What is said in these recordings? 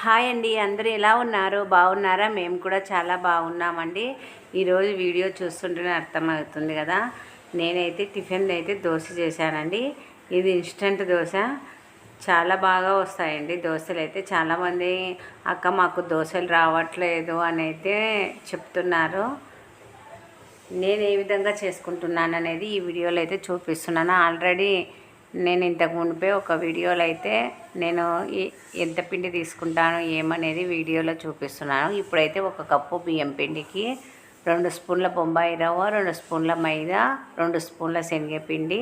Hi అండి అందరూ ఎలా ఉన్నారు? బాగున్నారా? మేము కూడా చాలా బాగున్నామండి. ఈరోజు వీడియో చూస్తుంటేనే అర్థమవుతుంది కదా. నేనైతే టిఫిన్ అయితే దోశ చేశానండి. ఇది ఇన్స్టంట్ దోశ. చాలా బాగా వస్తాయండి దోశలు అయితే. చాలామంది అక్క మాకు దోశలు రావట్లేదు అని అయితే చెప్తున్నారు. నేను ఏ విధంగా చేసుకుంటున్నాను అనేది ఈ వీడియోలో అయితే చూపిస్తున్నాను. ఆల్రెడీ నేను ఇంతకు మునిపే ఒక వీడియోలో అయితే నేను ఎంత పిండి తీసుకుంటాను ఏమనేది వీడియోలో చూపిస్తున్నాను. ఇప్పుడైతే ఒక కప్పు బియ్యం పిండికి రెండు స్పూన్ల బొంబాయి రవ్వ రెండు స్పూన్ల మైదా రెండు స్పూన్ల శనగపిండి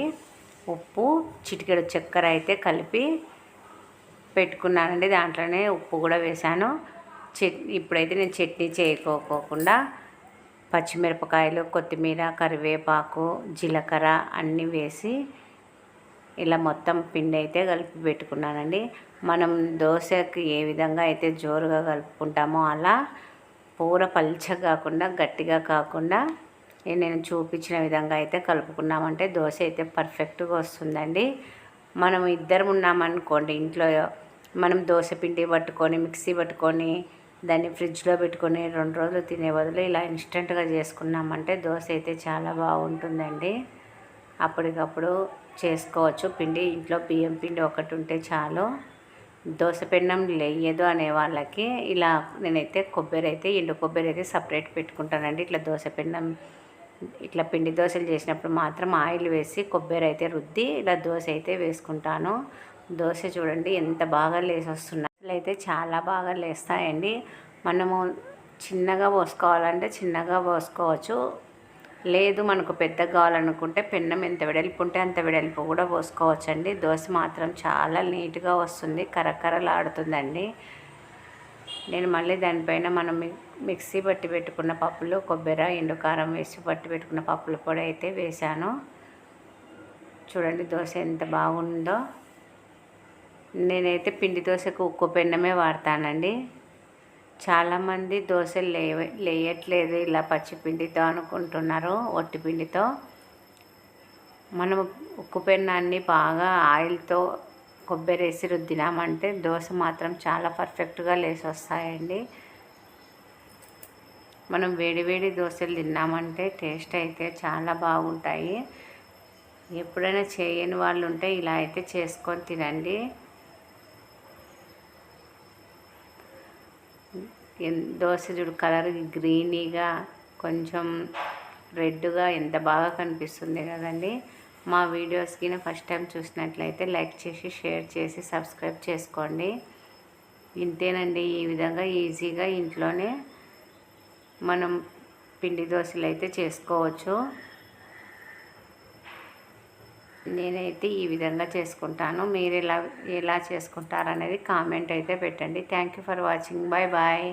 ఉప్పు చిటికెడు చక్కెర అయితే కలిపి పెట్టుకున్నానండి. దాంట్లోనే ఉప్పు కూడా వేశాను. చట్ ఇప్పుడైతే నేను చట్నీ చేయకోకుండా పచ్చిమిరపకాయలు కొత్తిమీర కరివేపాకు జీలకర్ర అన్నీ వేసి ఇలా మొత్తం పిండి అయితే కలిపి పెట్టుకున్నానండి. మనం దోశకి ఏ విధంగా అయితే జోరుగా కలుపుకుంటామో అలా పూర పల్చ కాకుండా గట్టిగా కాకుండా నేను చూపించిన విధంగా అయితే కలుపుకున్నామంటే దోశ అయితే పర్ఫెక్ట్గా వస్తుందండి. మనం ఇద్దరం ఉన్నామనుకోండి ఇంట్లో మనం దోశ పిండి పట్టుకొని మిక్సీ పట్టుకొని దాన్ని ఫ్రిడ్జ్లో పెట్టుకొని రెండు రోజులు తినే బదులు ఇలా ఇన్స్టెంట్గా చేసుకున్నామంటే దోశ అయితే చాలా బాగుంటుందండి. అప్పటికప్పుడు చేసుకోవచ్చు. పిండి ఇంట్లో బియ్యం పిండి ఒకటి ఉంటే చాలు. దోశ పిండం లేయదు అనే వాళ్ళకి ఇలా నేనైతే కొబ్బరి అయితే ఎండు కొబ్బరి అయితే సపరేట్ పెట్టుకుంటానండి. ఇట్లా దోశ పిండం ఇట్లా పిండి దోశలు చేసినప్పుడు మాత్రం ఆయిల్ వేసి కొబ్బరి అయితే రుద్ది ఇలా దోశ అయితే వేసుకుంటాను. దోశ చూడండి ఎంత బాగా లేసి వస్తున్నాయి అయితే చాలా బాగా లేస్తాయండి. మనము చిన్నగా పోసుకోవాలంటే చిన్నగా పోసుకోవచ్చు. లేదు మనకు పెద్ద కావాలనుకుంటే పెన్నం ఎంత వెడల్పు ఉంటే అంత వెడల్పు కూడా పోసుకోవచ్చండి. దోశ మాత్రం చాలా నీట్గా వస్తుంది కరకరలాడుతుందండి. నేను మళ్ళీ దానిపైన మనం మిక్సీ పట్టి పెట్టుకున్న పప్పులు కొబ్బరి ఎండు కారం వేసి పట్టి పెట్టుకున్న పప్పులు కూడా అయితే వేశాను. చూడండి దోశ ఎంత బాగుందో. నేనైతే పిండి దోశకు ఉక్కు పెన్నమే వాడతానండి. చాలామంది దోశలు లే లేయట్లేదు ఇలా పచ్చిపిండితో అనుకుంటున్నారు ఒట్టిపిండితో. మనం ఉక్కు పెన్నాన్ని బాగా ఆయిల్తో కొబ్బరి వేసి రుద్దినామంటే దోశ మాత్రం చాలా పర్ఫెక్ట్గా లేసి వస్తాయండి మనం వేడివేడి దోశలు తిన్నామంటే టేస్ట్ అయితే చాలా బాగుంటాయి. ఎప్పుడైనా చేయని వాళ్ళు ఉంటే ఇలా అయితే చేసుకొని తినండి. దోశ చూడు కలర్ గ్రీనీగా కొంచెం రెడ్గా ఎంత బాగా కనిపిస్తుంది కదండి. మా వీడియోస్కి ఫస్ట్ టైం చూసినట్లయితే లైక్ చేసి షేర్ చేసి సబ్స్క్రైబ్ చేసుకోండి. ఇంతేనండి ఈ విధంగా ఈజీగా ఇంట్లోనే మనం పిండి దోశలు అయితే చేసుకోవచ్చు. నేనైతే ఈ విధంగా చేసుకుంటాను. మీరు ఎలా ఎలా చేసుకుంటారనేది కామెంట్ అయితే పెట్టండి. Thank you for watching. Bye bye